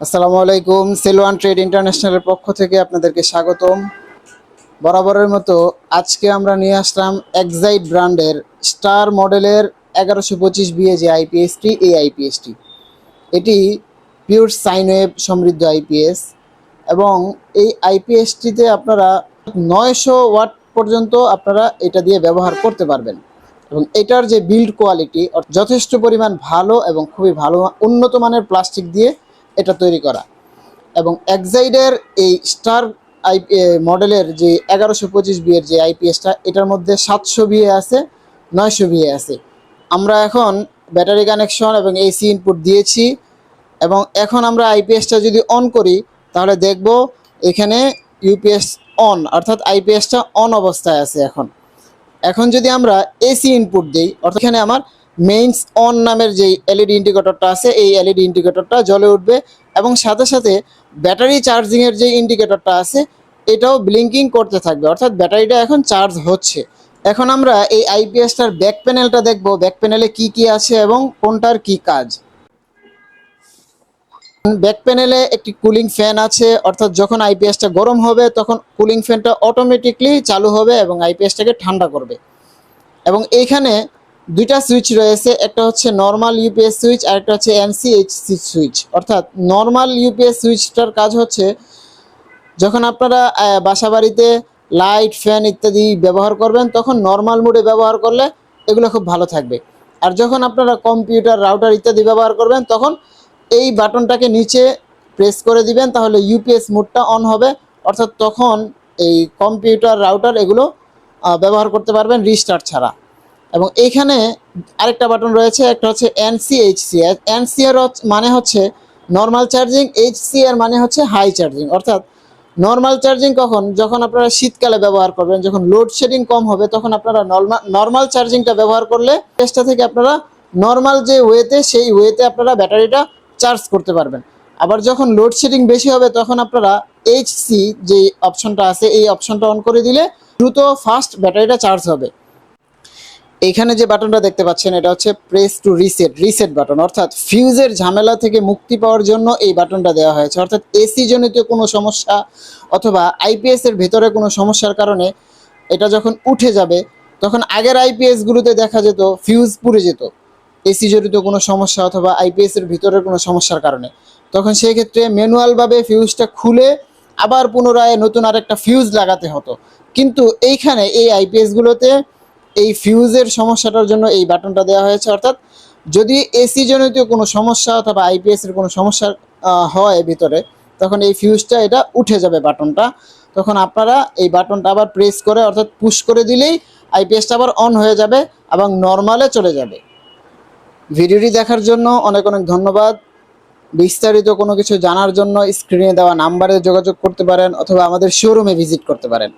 আসসালামু আলাইকুম, সেলওয়ান ট্রেড ইন্টারন্যাশনালের পক্ষ থেকে আপনাদেরকে স্বাগতম। বরাবরের মতো আজকে আমরা নিয়ে আসলাম এক্সাইট ব্র্যান্ডের স্টার মডেলের এগারোশো পঁচিশ বিএ যে আইপিএসটি এই আইপিএসটি এটি পিওর সাইনওয়েভ সমৃদ্ধ আইপিএস এবং এই আইপিএসটিতে আপনারা নয়শো ওয়াট পর্যন্ত আপনারা এটা দিয়ে ব্যবহার করতে পারবেন। এবং এটার যে বিল্ড কোয়ালিটি, যথেষ্ট পরিমাণ ভালো এবং খুবই ভালো উন্নত মানের প্লাস্টিক দিয়ে এটা তৈরি করা। এবং এক্সাইডের এই স্টার আই মডেলের যে এগারোশো পঁচিশ বিয়ের যে আইপিএসটা এটার মধ্যে সাতশো বিয়ে আছে, নয়শো বিয়ে আছে। আমরা এখন ব্যাটারি কানেকশন এবং এসি ইনপুট দিয়েছি এবং এখন আমরা আইপিএসটা যদি অন করি, তাহলে দেখব এখানে ইউপিএস অন অর্থাৎ আইপিএসটা অন অবস্থায় আছে এখন। এখন যদি আমরা এসি ইনপুট দিই, অর্থাৎ এখানে আমার মেইনস অন নামের যে এলইডি ইন্ডিকেটরটা আছে, এই এলইডি ইন্ডিকেটরটা জ্বলে উঠবে এবং সাথে সাথে ব্যাটারি চার্জিংয়ের যে ইন্ডিকেটরটা আছে, এটাও ব্লিঙ্কিং করতে থাকবে। অর্থাৎ ব্যাটারিটা এখন চার্জ হচ্ছে। এখন আমরা এই আইপিএসটার ব্যাক প্যানেলটা দেখব। ব্যাক প্যানেলে কি কি আছে এবং কোনটার কি কাজ। ব্যাক প্যানেলে একটি কুলিং ফ্যান আছে। অর্থাৎ যখন আইপিএসটা গরম হবে, তখন কুলিং ফ্যানটা অটোমেটিকলি চালু হবে এবং আইপিএসটাকে ঠান্ডা করবে। এবং এইখানে দুইটা সুইচ রয়েছে, একটা হচ্ছে নর্মাল ইউপিএস সুইচ আর একটা হচ্ছে এনসিএইচসি সুইচ অর্থাৎ নর্মাল ইউপিএস সুইচটার কাজ হচ্ছে, যখন আপনারা বাসা বাড়িতে লাইট ফ্যান ইত্যাদি ব্যবহার করবেন, তখন নর্মাল মোডে ব্যবহার করলে এগুলো খুব ভালো থাকবে। আর যখন আপনারা কম্পিউটার রাউটার ইত্যাদি ব্যবহার করবেন, তখন এই বাটনটাকে নিচে প্রেস করে দিবেন, তাহলে ইউপিএস মোডটা অন হবে। অর্থাৎ তখন এই কম্পিউটার রাউটার এগুলো ব্যবহার করতে পারবেন রিস্টার্ট ছাড়া। এবং এইখানে আরেকটা বাটন রয়েছে, একটা হচ্ছে এনসিএইচসি এনসিআর মানে হচ্ছে নর্মাল চার্জিং এইচসি এর মানে হচ্ছে হাই চার্জিং অর্থাৎ নর্মাল চার্জিং কখন? যখন আপনারা শীতকালে ব্যবহার করবেন, যখন লোডশেডিং কম হবে, তখন আপনারা নর্মাল নর্মাল চার্জিংটা ব্যবহার করলে চেষ্টা থেকে আপনারা নর্মাল যে ওয়েতে সেই ওয়েতে আপনারা ব্যাটারিটা চার্জ করতে পারবেন। আবার যখন লোডশেডিং বেশি হবে, তখন আপনারা এইচসি যে অপশনটা আছে, এই অপশনটা অন করে দিলে দ্রুত ফাস্ট ব্যাটারিটা চার্জ হবে। এইখানে যে বাটনটা দেখতে পাচ্ছেন, এটা হচ্ছে press to reset reset button অর্থাৎ ফিউজের ঝামেলা থেকে মুক্তি পাওয়ার জন্য এই বাটনটা দেওয়া হয়েছে। অর্থাৎ এসি জনিত কোনো সমস্যা অথবা আইপিএস এর ভেতরে কোনো সমস্যার কারণে এটা যখন উঠে যাবে, তখন আগের আইপিএস গুলোতে দেখা যেত ফিউজ পুড়ে যেত। এসি জড়িত কোনো সমস্যা অথবা আইপিএস এর ভিতরের কোনো সমস্যার কারণে। তখন সেই ক্ষেত্রে ম্যানুয়ালভাবে ফিউজটা খুলে আবার পুনরায় নতুন আরেকটা ফিউজ লাগাতে হতো। কিন্তু এইখানে এই আইপিএস গুলোতে এই ফিউজের সমস্যাটার জন্য এই বাটনটা দেওয়া হয়েছে, অর্থাৎ যদি এসি জনিত কোনো সমস্যা অথবা আইপিএস এর কোনো সমস্যা হয় ভিতরে, তখন এই ফিউজটা এটা উঠে যাবে বাটনটা। তখন আপনারা এই বাটনটা আবার প্রেস করে, অর্থাৎ পুশ করে দিলেই আইপিএসটা আবার অন হয়ে যাবে এবং নর্মালে চলে যাবে। ভিডিওটি দেখার জন্য অনেক অনেক ধন্যবাদ। বিস্তারিত কোনো কিছু জানার জন্য স্ক্রিনে দেওয়া নাম্বারে যোগাযোগ করতে পারেন অথবা আমাদের শোরুমে ভিজিট করতে পারেন।